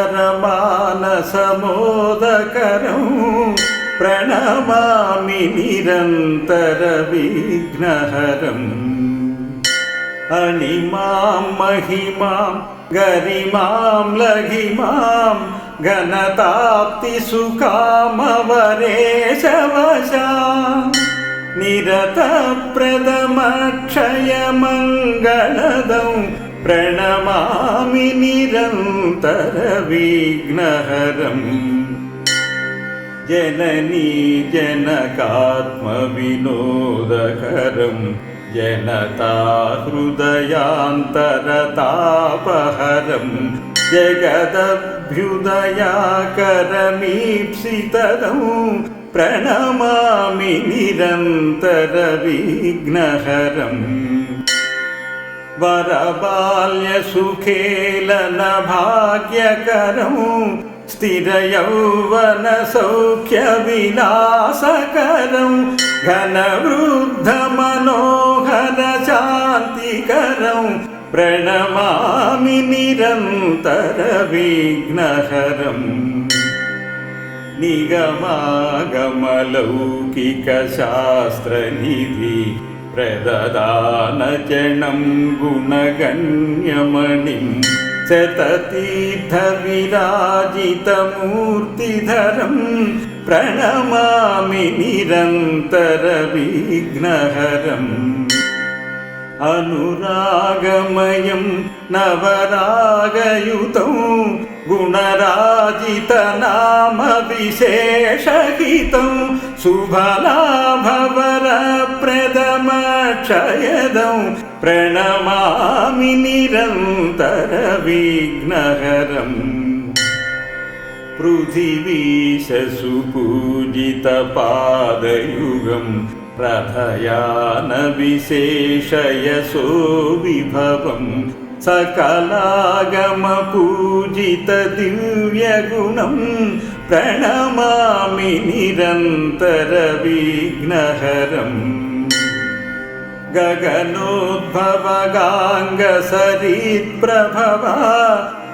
परमेश्वरमानसमोदकरं प्रणमामि निरन्तरविघ्नहरम्। अणिमां महिमां गरिमां लघिमां घनताप्तिसुकामवरेशवशा। निरतप्रदमक्षयमङ्गलदौ प्रणमामि निरन्तरविघ्नहरम् जननी जनकात्मविनोदकरम् जनता हृदयान्तरतापहरं जगदभ्युदयाकरमीप्सितदौ प्रणमामि निरन्तरविघ्नहरम् वरबाल्यसुखेलनभाग्यकरं स्थिरयौवनसौख्यविलासकरं घनवृद्धमनोहरशान्तिकरं प्रणमामि निरन्तरविघ्नहरम् निगमागमलौकिकशास्त्रनिधि प्रददानचणं गुणगण्यमणिं शततीर्थविराजितमूर्तिधरं प्रणमामि निरन्तरविघ्नहरम्। अनुरागमयं नवरागयुतं गुणराजितनामविशेषहितं शुभलाभवरप्रदमक्षयदं प्रणमामि निरन्तरविघ्नहरम् पृथिवीशसुपूजितपादयुगम् रथयानविशेषयशो विभवं सकलागमपूजितदिव्यगुणं प्रणमामि निरन्तरविघ्नहरम् गगनोद्भवगाङ्गसरित्प्रभवा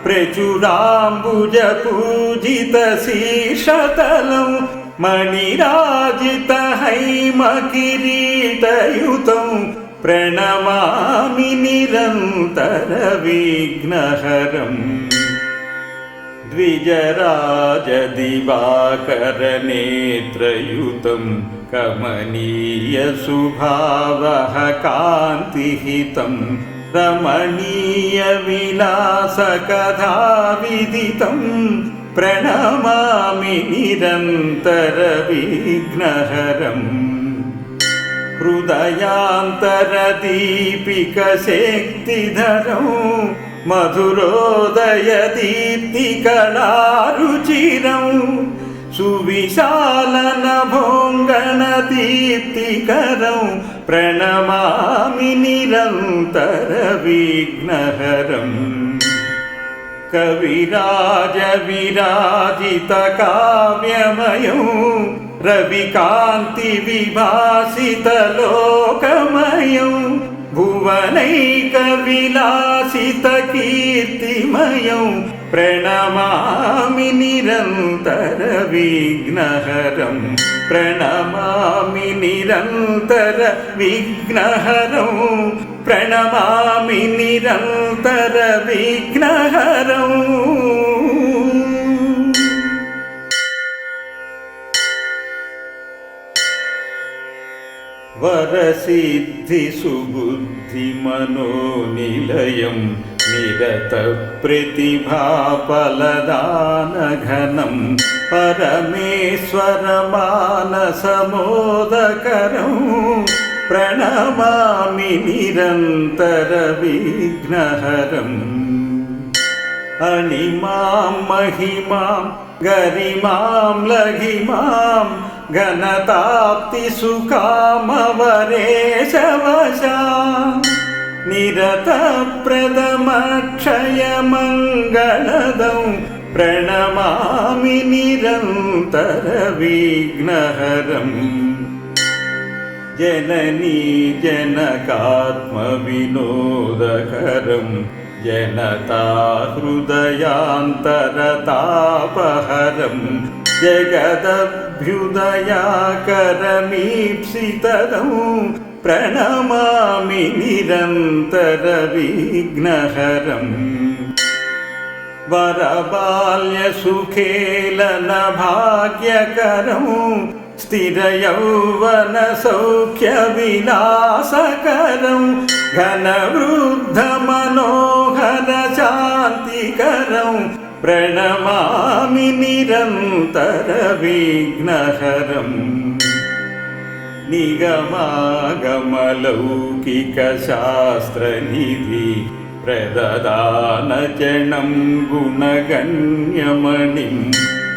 प्रचुराम्बुजपूजितशीर्षतलं मणिराजितहैमकिरीटयुतं प्रणमामि निरन्तरविघ्नहरम् द्विजराजदिवाकरनेत्रयुतं कमनीयसुभावः कान्तिहितं रमणीयविलासकथाविदितं प्रणमामि निरन्तरविघ्नहरम् हृदयान्तरदीपिकशक्तिधरं मधुरोदयदीप्तिकलारुचिरं सुविशालनभोङ्गणदीप्तिकरं प्रणमामि निरन्तरविघ्नहरम् कविराजविराजितकाव्यमयौ रविकान्तिविभासितलोकमयौ भुवनैकविलासितकीर्तिमयौ प्रणमामि निरन्तरविघ्नहरं प्रणमामि निरन्तरविघ्नहरौ प्रणमामि निरन्तरविघ्नहरम् वरसिद्धिसुबुद्धिमनोनिलयं निरतप्रतिभाफलदानघनं परमेश्वरमानसमोदकरं प्रणमामि निरन्तरविघ्नहरम्। अणिमां महिमां गरिमां लघिमां घनताप्तिसुकामवरेशवशा निरतप्रदमक्षयमङ्गलदौ प्रणमामि निरन्तरविघ्नहरम् जननी जनकात्मविनोदकरं जनता हृदयान्तरतापहरं जगदभ्युदयाकरमीप्सितदं प्रणमामि निरन्तरविघ्नहरम् वरबाल्यसुखेलनभाग्यकरम् स्थिरयौवनसौख्यविलासकरं घनवृद्धमनोहरशान्तिकरं प्रणमामि निरन्तरविघ्नहरम् निगमागमलौकिकशास्त्रनिधि प्रददानचणं गुणगण्यमणिं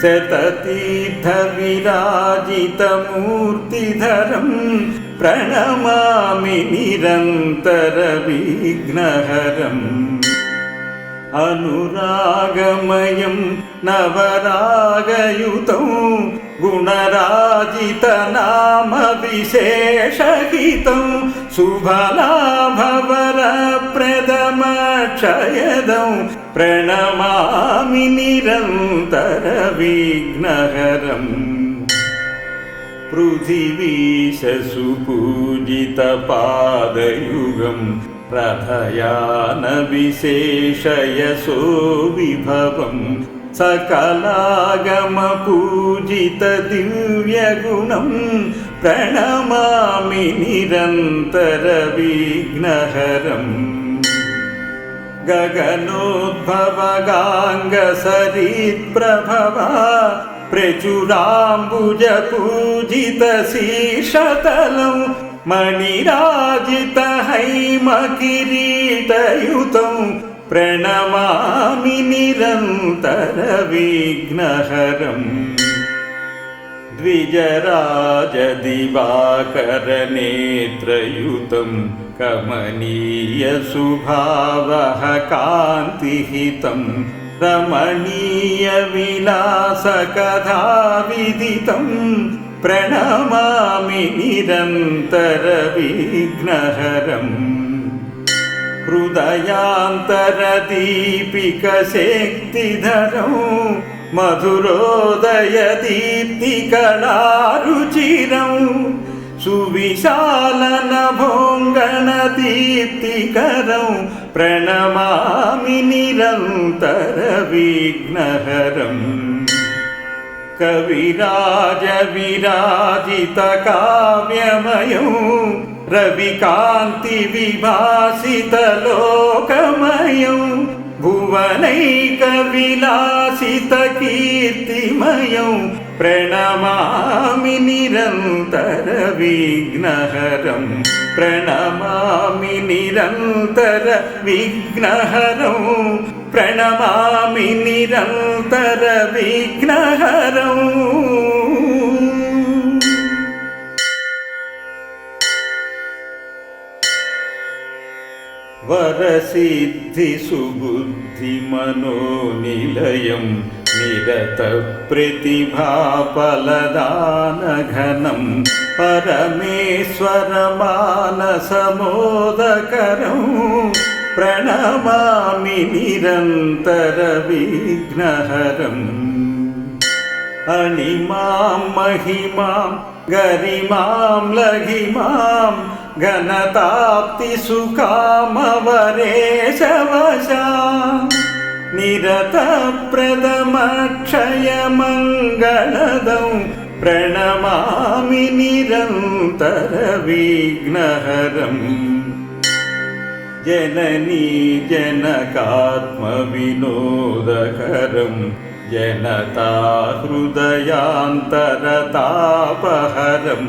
शततीर्थविराजितमूर्तिधरं प्रणमामि निरन्तरविघ्नहरम् अनुरागमयं नवरागयुतं गुणराजितनामविशेषहितं शुभलाभवरप्रदमक्षयदं प्रणमामि निरन्तरविघ्नहरम् पृथिवीशसुपूजितपादयुगं प्रथयानविशेषयसो विभवं सकलागमपूजितदिव्यगुणं प्रणमामि निरन्तरविघ्नहरम् गगनोद्भवगाङ्गसरित्प्रभवा प्रचुराम्बुजपूजितशीर्षतलं मणिराजितहैमकिरीटयुतं प्रणमामि निरन्तरविघ्नहरम्। द्विजराजदिवाकरनेत्रयुतं कमनीयसुभावः कान्तिहितं रमणीयविलासकथाविदितं प्रणमामि निरन्तरविघ्नहरम् हृदयान्तरदीपिकशक्तिधरं मधुरोदयदीप्तिकलारुचिरं सुविशालनभोङ्गणदीप्तिकरं प्रणमामि निरन्तरविघ्नहरम् कविराजविराजितकाव्यमयं रविकान्तिविभासितलोकमयं भुवनैकविलासितकीर्तिमयं प्रणमामि निरन्तरविघ्नहरं प्रणमामि निरन्तरविघ्नहरं प्रणमामि निरन्तरविघ्नहरम् वरसिद्धिसुबुद्धिमनोनिलयं निरतप्रतिभाफलदानघनं परमेश्वरमानसमोदकरं प्रणमामि निरन्तरविघ्नहरम्। अणिमां महिमां गरिमां लघिमां घनताप्तिसुकामवरेशवशा निरतप्रदमक्षयमङ्गलदं प्रणमामि निरन्तरविघ्नहरम् जननी जनकात्मविनोदकरं जनता हृदयान्तरतापहरं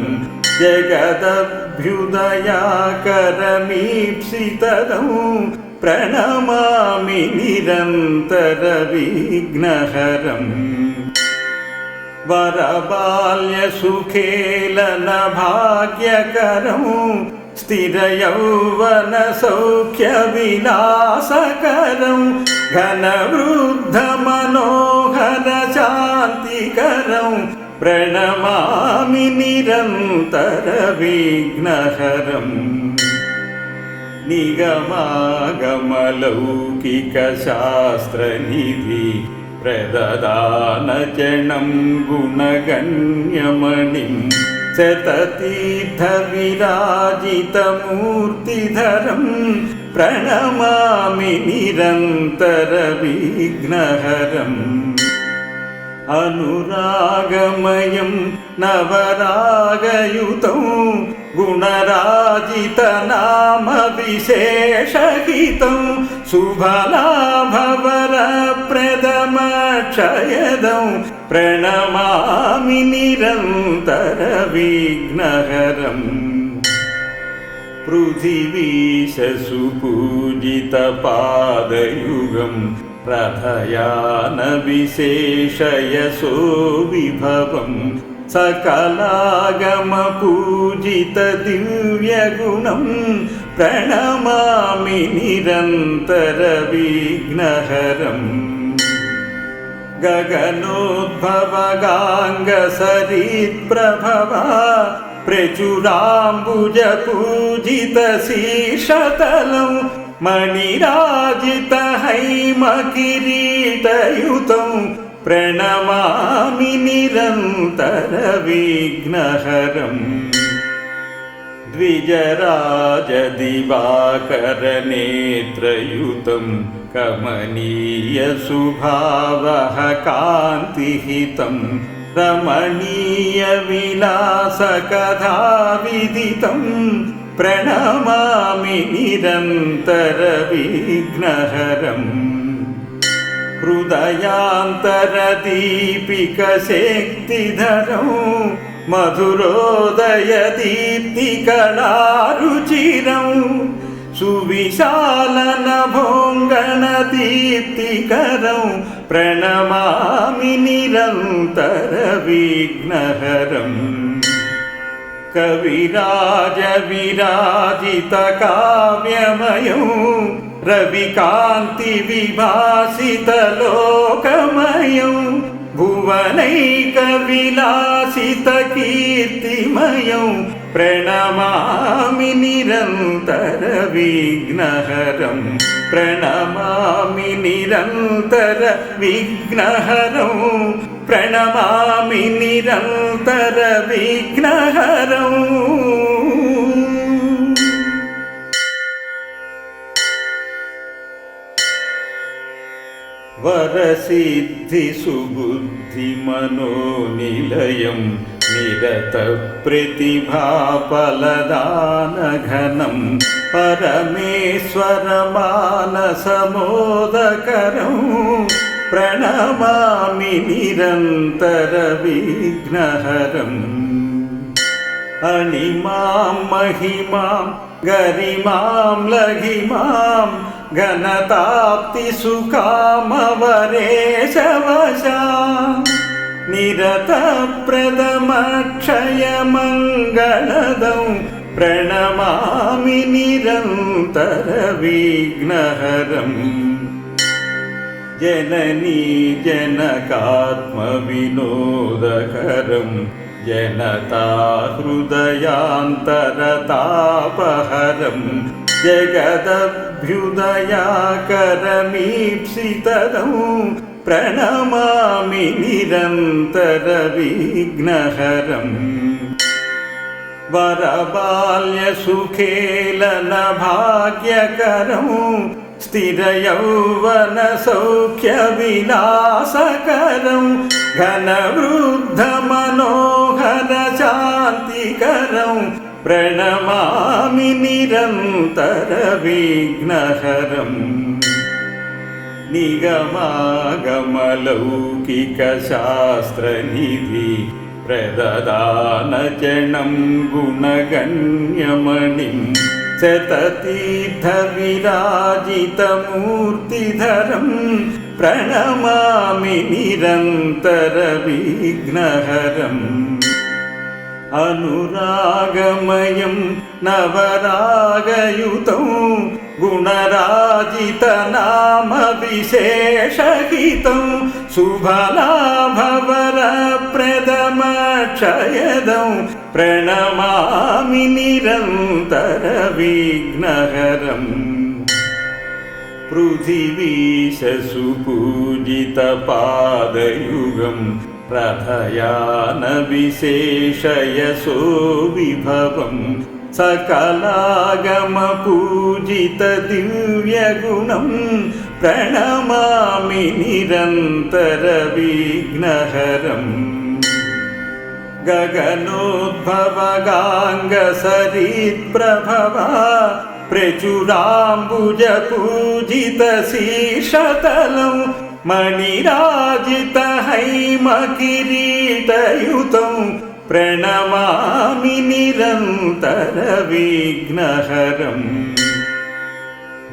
जगदभ्युदयाकरमीप्सितदं प्रणमामि निरन्तरविघ्नहरम् वरबाल्यसुखेलनभाग्यकरं स्थिरयौवनसौख्यविलासकरं घनवृद्धमनोहरशान्तिकरं प्रणमामि निरन्तरविघ्नहरम् निगमागमलौकिकशास्त्रनिधि प्रददानचणं गुणगण्यमणिं शततीर्थविराजितमूर्तिधरं प्रणमामि निरन्तरविघ्नहरम्। अनुरागमयं नवरागयुतं गुणराजितनामविशेषहितं शुभलाभवरप्रदमक्षयदं प्रणमामि निरन्तरविघ्नहरम् पृथिवीशसुपूजितपादयुगम् रथयानविशेषयसो विभवं सकलागमपूजितदिव्यगुणं प्रणमामि निरन्तरविघ्नहरम् गगनोद्भवगाङ्गसरित्प्रभवा प्रचुराम्बुजपूजितशीर्षतलं मणिराजितहैमकिरीटयुतं प्रणमामि निरन्तरविघ्नहरम् द्विजराजदिवाकरनेत्रयुतं कमनीयसुभावः कान्तिहितं रमणीयविलासकथाविदितं प्रणमामि निरन्तरविघ्नहरम् हृदयान्तरदीपिकशक्तिधरं मधुरोदयदीप्तिकलारुचिरं सुविशालनभोङ्गणदीप्तिकरं प्रणमामि निरन्तरविघ्नहरम्। कविराजविराजितकाव्यमयं रविकान्तिविभासितलोकमयं भुवनैकविलासितकीर्तिमयं प्रणमामि निरन्तरविघ्नहरं प्रणमामि निरन्तरविघ्नहरं प्रणमामि निरन्तरविघ्नहरम् वरसिद्धिसुबुद्धिमनोनिलयं निरतप्रतिभाफलदानघनं परमेश्वरमानसमोदकरं प्रणमामि निरन्तरविघ्नहरम्। अणिमां महिमां गरिमां लघिमां घनताप्तिसुकामवरेशवशा निरतप्रदमक्षयमङ्गलदं प्रणमामि निरन्तरविघ्नहरम् जननी जनकात्मविनोदकरं जनता हृदयान्तरतापहरं जगदभ्युदयाकरमीप्सितदं प्रणमामि निरन्तरविघ्नहरम् वरबाल्यसुखेलनभाग्यकरम् स्थिरयौवनसौख्यविलासकरं घनवृद्धमनोहरशान्तिकरं प्रणमामि निरन्तरविघ्नहरम् निगमागमलौकिकशास्त्रनिधि प्रददानचणं गुणगण्यमणिं। शततीर्थविराजितमूर्तिधरं प्रणमामि निरन्तरविघ्नहरम् अनुरागमयं नवरागयुतं गुणराजितनामविशेषहितं शुभलाभवरप्रदमक्षयदं प्रणमामि निरन्तरविघ्नहरम् पृथिवीशसुपूजितपादयुगं रथयानविशेषयसो विभवं सकलागमपूजितदिव्यगुणं प्रणमामि निरन्तरविघ्नहरम् गगनोद्भवगाङ्गसरित्प्रभवा प्रचुराम्बुजपूजितशीर्षतलं मणिराजितहैमकिरीटयुतं प्रणमामि निरन्तरविघ्नहरम्।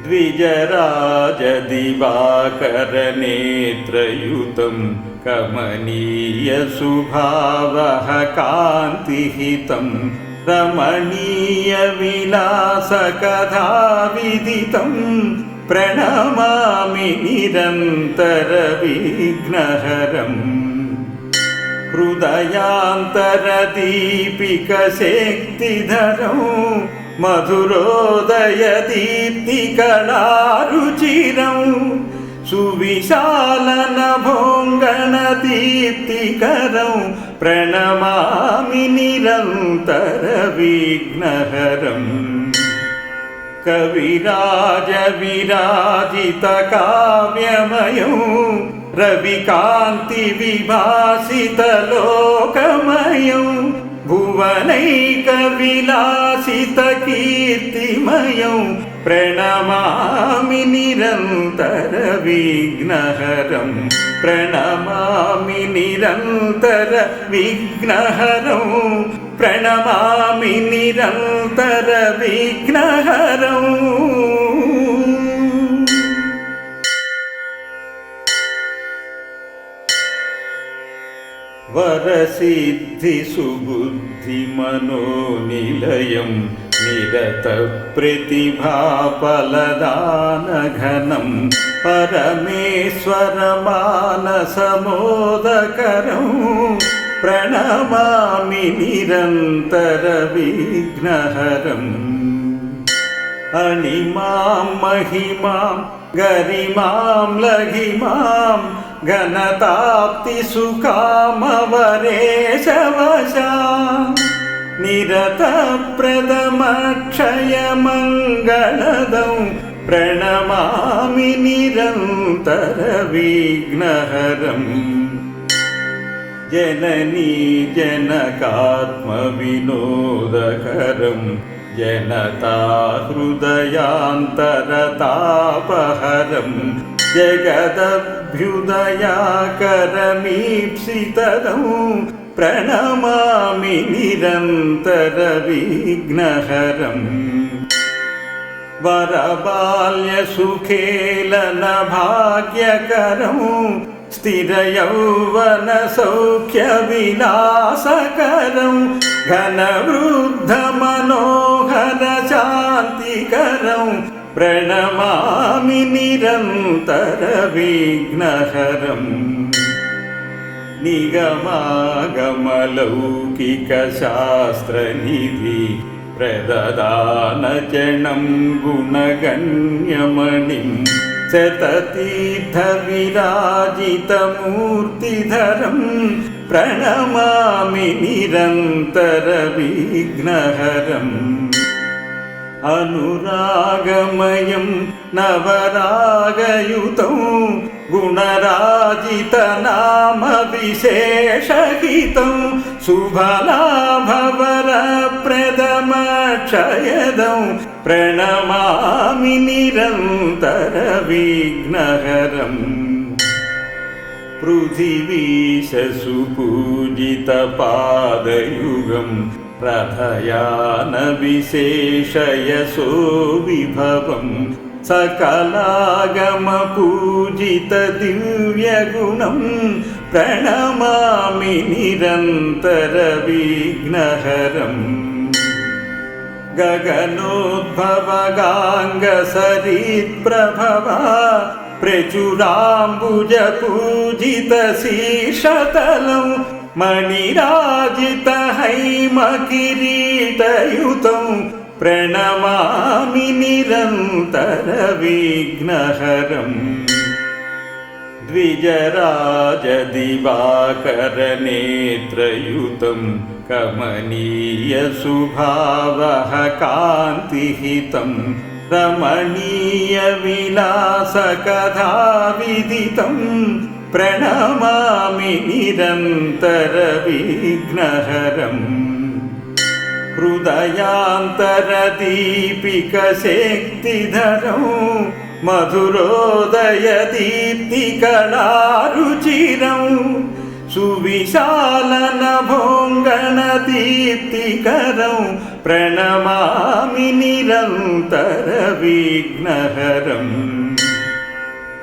द्विजराजदिवाकरनेत्रयुतं कमनीयसुभावः कान्तिहितं रमणीयविलासकथाविदितं प्रणमामि निरन्तरविघ्नहरम् हृदयान्तरदीपिकशक्तिधरं मधुरोदयदीप्तिकलारुचिरं सुविशालनभोङ्गणदीप्तिकरं प्रणमामि निरन्तरविघ्नहरम् कविराजविराजितकाव्यमयं रविकान्तिविभासितलोकमयं भुवनैकविलासितकीर्तिमयं प्रणमामि निरन्तरविघ्नहरं प्रणमामि निरन्तरविघ्नहरं प्रणमामि निरन्तरविघ्नहरम् वरसिद्धिसुबुद्धिमनोनिलयं निरतप्रतिभाफलदानघनं परमेश्वरमानसमोदकरं प्रणमामि निरन्तरविघ्नहरम्। अणिमां महिमां गरिमां लघिमां घनताप्तिसुकामवरेशवशा निरतप्रदमक्षयमङ्गलदं प्रणमामि निरन्तरविघ्नहरम् जननी जनकात्मविनोदकरं जनता हृदयान्तरतापहरं जगदभ्युदयाकरमीप्सितदं प्रणमामि निरन्तरविघ्नहरम् वरबाल्यसुखेलनभाग्यकरं स्थिरयौवनसौख्यविलासकरं घनवृद्धमनोहरशान्तिकरं प्रणमामि निरन्तरविघ्नहरम् निगमागमलौकिकशास्त्रनिधि प्रददानचणं गुणगण्यमणिं शततीर्थविराजितमूर्तिधरं प्रणमामि निरन्तरविघ्नहरम्। अनुरागमयं नवरागयुतं गुणराजितनामविशेषहितं शुभलाभवरप्रदमक्षयदं प्रणमामि निरन्तरविघ्नहरम् पृथिवीशसुपूजितपादयुगं रथयानविशेषयसो विभवं सकलागमपूजितदिव्यगुणं प्रणमामि निरन्तरविघ्नहरम् गगनोद्भवगाङ्गसरित्प्रभवा प्रचुराम्बुजपूजितशीर्षतलं मणिराजितहैमकिरीटयुतं प्रणमामि निरन्तरविघ्नहरम् द्विजराजदिवाकरनेत्रयुतं कमनीयसुभावः कान्तिहितं रमणीयविलासकथाविदितं प्रणमामि निरन्तरविघ्नहरम् हृदयान्तरदीपिकशक्तिधरौ मधुरोदयदीप्तिकलारुचिरौ सुविशालनभोङ्गणदीप्तिकरौ प्रणमामि निरन्तरविघ्नहरम्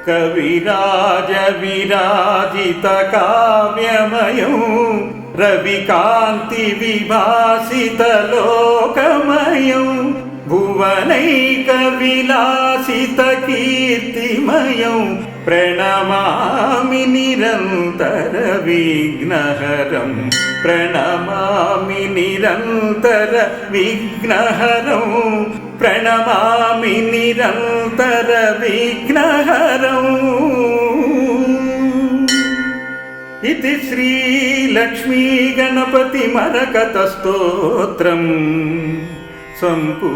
कविराजविराजितकाव्यमयौ రవికాంతి విభాసిత లోకమయం భువనైక విలాసిత కీర్తిమయం ప్రణమామి నిరంతర విఘ్నహరం ప్రణమామి నిరంతర విఘ్నహరం ప్రణమామి నిరంతర విఘ్నహరం. निरन्तरविघ्नहरौ प्रणमामि निरन्तरविघ्नहरौ इति श्रीलक्ष्मीगणपतिमरकतस्तोत्रम् सम्पूर्णम्